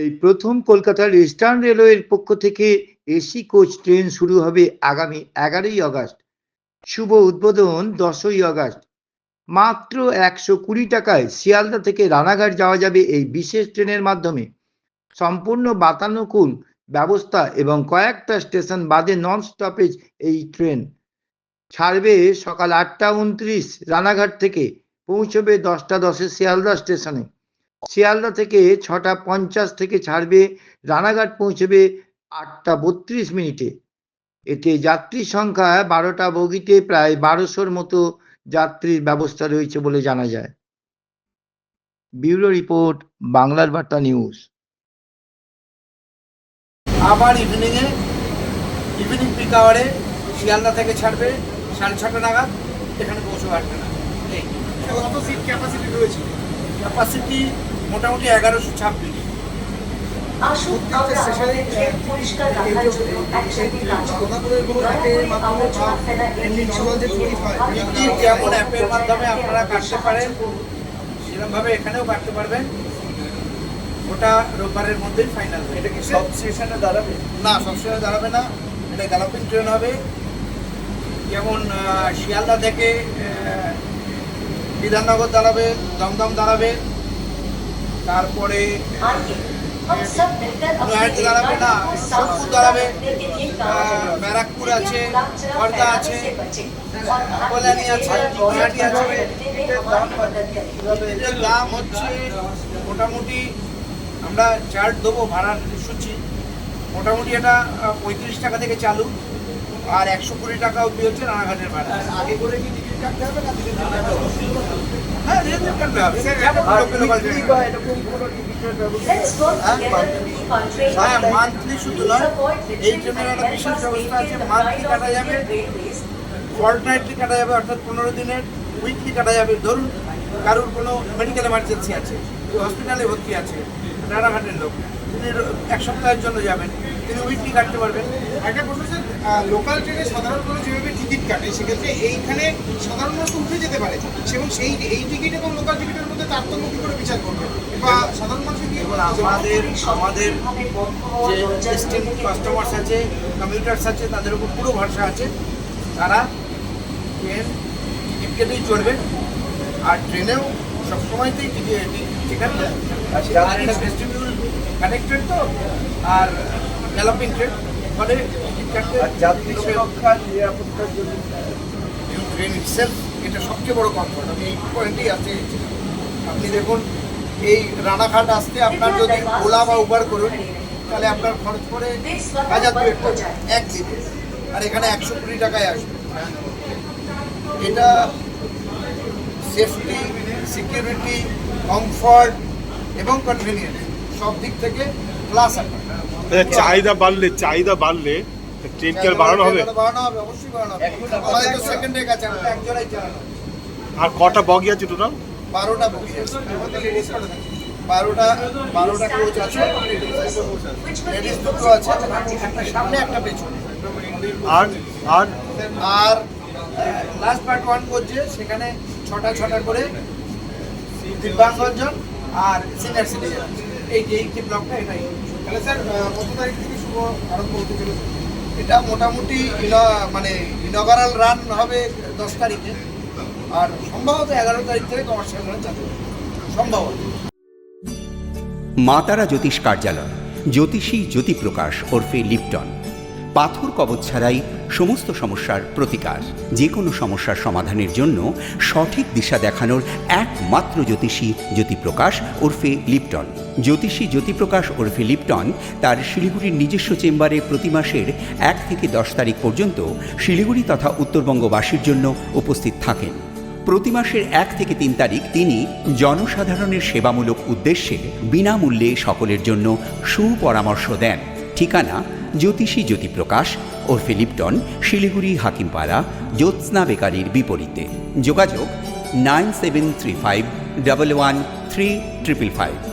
এই প্রথম কলকাতার ইস্টার্ন রেলওয়ের পক্ষ থেকে এসি কোচ ট্রেন শুরু হবে আগামী এগারোই আগস্ট। শুভ উদ্বোধন দশই আগস্ট। মাত্র একশো কুড়ি টাকায় শিয়ালদা থেকে রানাঘাট যাওয়া যাবে এই বিশেষ ট্রেনের মাধ্যমে। সম্পূর্ণ বাতানুকূল ব্যবস্থা এবং কয়েকটা স্টেশন বাদে নন স্টপেজ এই ট্রেন। ছাড়বে সকাল আটটা উনত্রিশ রানাঘাট থেকে, পৌঁছবে দশটা দশে শিয়ালদা স্টেশনে। শিয়ালদা থেকে ছটা পঞ্চাশ থেকে ছাড়বে রানাঘাট পৌঁছবে আটটা বত্রিশ মিনিটে। এতে যাত্রী সংখ্যা বারোটা বগিতে প্রায় বারোশোর মতো যাত্রীর ব্যবস্থা রয়েছে বলে জানা যায়। ব্যুরো রিপোর্ট বাংলার বার্তা নিউজ। আবার ইভিনিংয়ে ইভিনিং পিক আওয়ারে শিয়ালদা থেকে ছাড়বে সাড়ে ছটা নাগাদ এখানে পৌঁছবে আটটা নাগাদ। কত সিট ক্যাপাসিটি রয়েছে? ক্যাপাসিটি মোটামুটি এগারোশো ছাব্বিশ। আসুন আমরা আমাদের ট্রেন পরিষ্কার রাখার জন্য একসাথে কাজ করি। অ্যাপের মাধ্যমে আবর্জনা বা ফেলা এমনি নর্মাল যে ট্রেন হয় যেমন অ্যাপের মাধ্যমে আপনারা কাটতে পারেন? সেরকমভাবে এখানেও কাটতে পারবেন। ওটা রোববারের মধ্যেই ফাইনাল এটা কি সব স্টেশনে দাঁড়াবে? না সবসময় দাঁড়াবে না। এটা গ্যালাপিং ট্রেন হবে। যেমন শিয়ালদা থেকে বিধাননগর দাঁড়াবে দমদম দাঁড়াবে। তারপরে দাঁড়াবে না ব্যারাকপুর আছে খর্দা আছে হ্যাঁ, দাম হচ্ছে মোটামুটি আমরা চার্ট দেবো ভাড়ার সূচি মোটামুটি এটা পঁয়ত্রিশ টাকা থেকে চালু আর একশো কুড়ি টাকা অব্দি হচ্ছে রানাঘাটের ভাড়া। আগে করে কি টিকিট কাটতে হবে না মান্থলি শুধু নয় এই একটা বিশেষ ব্যবস্থা আছে মান্থলি কাটা যাবে কাটা যাবে অর্থাৎ পনেরো দিনের উইকলি কাটা যাবে ধরুন কারোর কোনো মেডিকেল এমার্জেন্সি আছে হসপিটালে ভর্তি আছে রানাঘাটের লোক তিনি এক সপ্তাহের জন্য যাবেন উইকলি কাটতে পারবেন একটা প্রশ্ন স্যার লোকাল ট্রেনে সাধারণ মানুষ যেভাবে টিকিট কাটে সেক্ষেত্রে এইখানে সাধারণ মানুষ উঠে যেতে পারে। এবং সেই এই টিকিট এবং লোকাল টিকিটের মধ্যে তারতম্য কি করে বিচার করবে? বা সাধারণ মানুষ কি আমাদের আমাদের যে দরজার কাস্টমার্স আছে কমিউটার্স আছে তাদের উপর পুরো ভরসা আছে। তারা ট্রেন টিকিট কেটেই চড়বে। আর ট্রেনেও সবসময়তেই টিকিট টিকিট আর এটা ভেস্টিবিউল কানেক্টেড তো। আর গ্যালাপিং ট্রেন টিকিট যাত্রী লোকে- সুরক্ষা নিরাপত্তার জন্য ট্রেন ইটসেলফ এটা সবচেয়ে বড় কমফর্ট আমি এই পয়েন্টেই আসতে চাইছি আপনি দেখুন এই রানাঘাট আসতে আপনার যদি ওলা বা উবার করুন তাহলে আপনার খরচ পড়ে হাজার দুয়েক টাকা এক দিনে। আর এখানে একশো কুড়ি টাকায় আসবে। এটা সেফটি সিকিউরিটি কমফর্ট এবং কনভিনিয়েন্স সব দিক থেকে প্লাস চাহিদা বাড়লে চাহিদা বাড়লে ট্রেন কি আর বাড়ানো হবে? বাড়ানো হবে অবশ্যই বাড়ানো হবে। আমাদের তো কাছে আমরা চালানো আর কটা বগি আছে টোটাল বারোটা বগি আছে। বারোটা বারোটা কোচ আছে লেডিস দুটো আছে একটা সামনে একটা পেছনে। আর আর? আর লাস্ট পার্ট ওয়ান করছে সেখানে ছটা ছটা করে দিব্যাঙ্গজন আর সিনিয়র সিটিজেন এই যে এই যে ব্লকটা এটাই তাহলে স্যার আহ, কত তারিখ থেকে শুভ আরম্ভ হতে চলেছে? এটা মোটামুটি মানে ইনগারাল রান হবে দশ তারিখে। আর সম্ভবত এগারো তারিখ থেকে কমার্শিয়াল রান চালু সম্ভবত। মা তারা জ্যোতিষ কার্যালয় জ্যোতিষী জ্যোতিপ্রকাশ ওরফে লিপটন। পাথর কবচ ছাড়াই সমস্ত সমস্যার প্রতিকার। যে কোনো সমস্যার সমাধানের জন্য সঠিক দিশা দেখানোর একমাত্র জ্যোতিষী জ্যোতিপ্রকাশ ওরফে লিপটন। জ্যোতিষী জ্যোতিপ্রকাশ ওরফে লিপটন তার শিলিগুড়ির নিজস্ব চেম্বারে প্রতি মাসের এক থেকে দশ তারিখ পর্যন্ত শিলিগুড়ি তথা উত্তরবঙ্গবাসীর জন্য উপস্থিত থাকেন। প্রতি মাসের এক থেকে তিন তারিখ তিনি জনসাধারণের সেবামূলক উদ্দেশ্যে বিনামূল্যে সকলের জন্য সুপরামর্শ দেন। ঠিকানা জ্যোতিষী জ্যোতিপ্রকাশ ও ফিলিপটন শিলিগুড়ি হাকিমপাড়া, জ্যোৎস্না বেকারির বিপরীতে। যোগাযোগ nine seven three five double one three triple five.